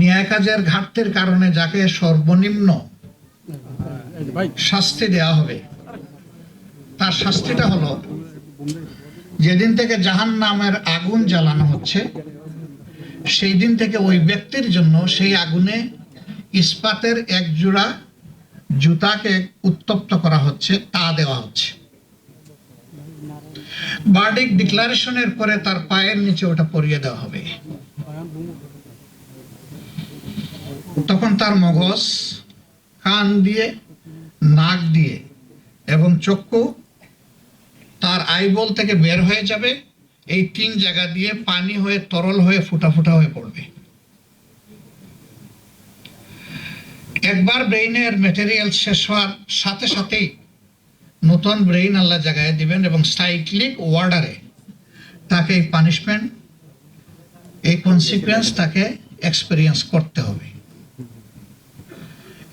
ন্যায় কাজের ঘাটতির কারণে যাকে সর্বনিম্ন শাস্তি দেওয়া হবে, তার শাস্তিটা হলো, যেদিন থেকে জাহান নামের আগুন জ্বালানো হচ্ছে, সেই দিন থেকে ওই ব্যক্তির জন্য সেই আগুনে ইস্পাতের এক জোড়া জুতাকে উত্তপ্ত করা হচ্ছে, তা দেওয়া হচ্ছে। বার্ডিক ডিক্লারেশনের পরে তার পায়ের নিচে ওটা পরিয়ে দেওয়া হবে। তখন তার মগজ কান দিয়ে, নাক দিয়ে এবং চক্ষু তার আইবল থেকে বের হয়ে যাবে। এই তিন জায়গা দিয়ে পানি হয়ে, তরল হয়ে, ফুটা ফুটা হয়ে পড়বে। একবার ব্রেইনের মেটেরিয়াল শেষ হওয়ার সাথে সাথেই নতুন ব্রেইন আল্লাহ জায়গায় দিবেন এবং সাইক্লিক ওয়ার্ডারে তাকে এই পানিশমেন্ট এই কনসিকুয়েন্স তাকে এক্সপিরিয়েন্স করতে হবে।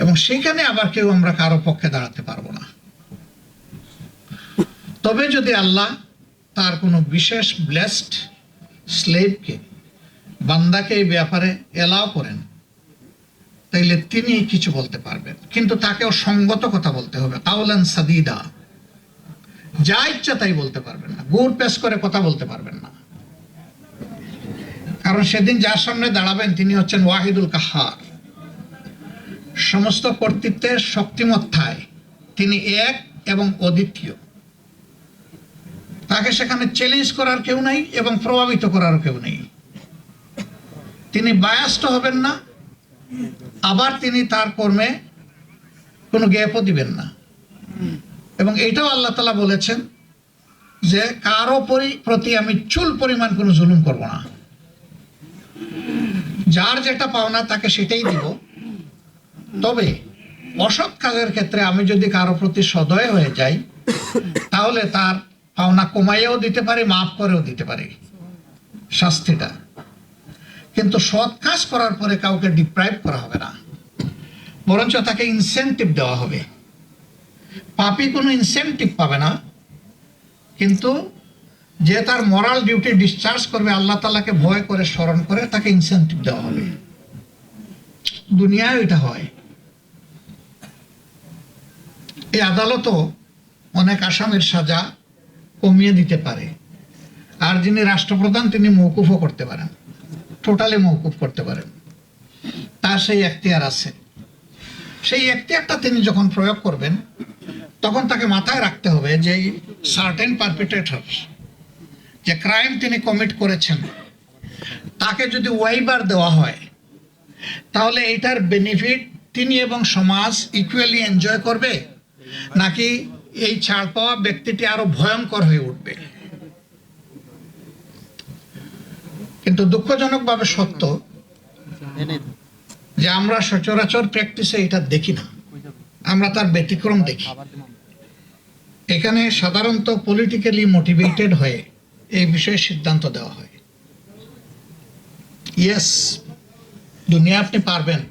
এবং সেখানে আবার কেউ আমরা কারও পক্ষে দাঁড়াতে পারব না। তবে যদি আল্লাহ তার কোনো বিশেষ ব্লেসড স্লেভকে বান্দাকে এই ব্যাপারে এলাও করেন, তাইলে তিনি কিছু বলতে পারবেন। কিন্তু তাকেও সঙ্গত কথা বলতে হবে কাউলান সাদিদা। যা ইচ্ছা তাই বলতে পারবেন না, গুড় পেশ করে কথা বলতে পারবেন না। কারণ সেদিন যার সামনে দাঁড়াবেন তিনি হচ্ছেন ওয়াহিদুল কাহার। সমস্ত কর্তৃত্বের শক্তিমত্তায় তিনি এক এবং অদ্বিতীয়। তাকে সেখানে চ্যালেঞ্জ করার কেউ নাই এবং প্রভাবিত করার কেউ নেই। তিনি বায়াস্ত হবেন না, আবার তিনি তার কর্মে কোনো গ্যাপও দিবেন না। এবং এটাও আল্লাহ তালা বলেছেন যে, কারও পরি- প্রতি আমি চুল পরিমাণ কোনো জুলুম করব না। যার যেটা পাওনা তাকে সেটাই দিব। তবে অসৎ কাজের ক্ষেত্রে আমি যদি কারও প্রতি সদয় হয়ে যাই, তাহলে তার পাওনা কমাইয়াও দিতে পারি, মাফ করেও দিতে পারি। শাস্তিটা। কিন্তু সৎ কাজ করার পরে কাউকে ডিপ্রাইভ করা হবে না। বরঞ্চ তাকে ইনসেন্টিভ দেওয়া হবে। পাপি কোনো ইনসেন্টিভ পাবে না, কিন্তু যে তার মরাল ডিউটি ডিসচার্জ করবে, আল্লাহ তালাকে ভয় করে, স্মরণ করে তাকে ইনসেন্টিভ দেওয়া হবে। দুনিয়ায় এটা হয়। এই আদালতও অনেক আসামের সাজা কমিয়ে দিতে পারে। আর যিনি রাষ্ট্রপ্রধান, তিনি মৌকুফও করতে পারেন। টোটালি মৌকুফ করতে পারেন। তার সেই এখতিয়ার আছে। সেই এখতিয়ারটা তিনি যখন প্রয়োগ করবেন, তখন তাকে মাথায় রাখতে হবে যে সার্টেন পারপিটেটর যে ক্রাইম তিনি কমিট করেছেন, তাকে যদি ওয়াইবার দেওয়া হয়, তাহলে এটার বেনিফিট তিনি এবং সমাজ ইকুয়ালি এনজয় করবে। নাকি এই ছাড় পাওয়া ব্যক্তিটি আরও ভয়ঙ্কর হয়ে উঠবে? কিন্তু দুঃখজনকভাবে সত্য যে আমরা সচরাচর প্র্যাকটিসে এটা দেখি না। আমরা তার ব্যতিক্রম দেখি। এখানে সাধারণত পলিটিক্যালি মোটিভেটেড হয়ে এই বিষয়ে সিদ্ধান্ত দেওয়া হয়। ইয়েস দুনিয়া আপনি পারবেন,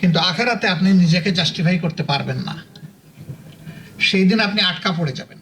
কিন্তু আখেরাতে আপনি নিজেকে জাস্টিফাই করতে পারবেন না। সেই দিন আপনি আটকা পড়ে যাবেন।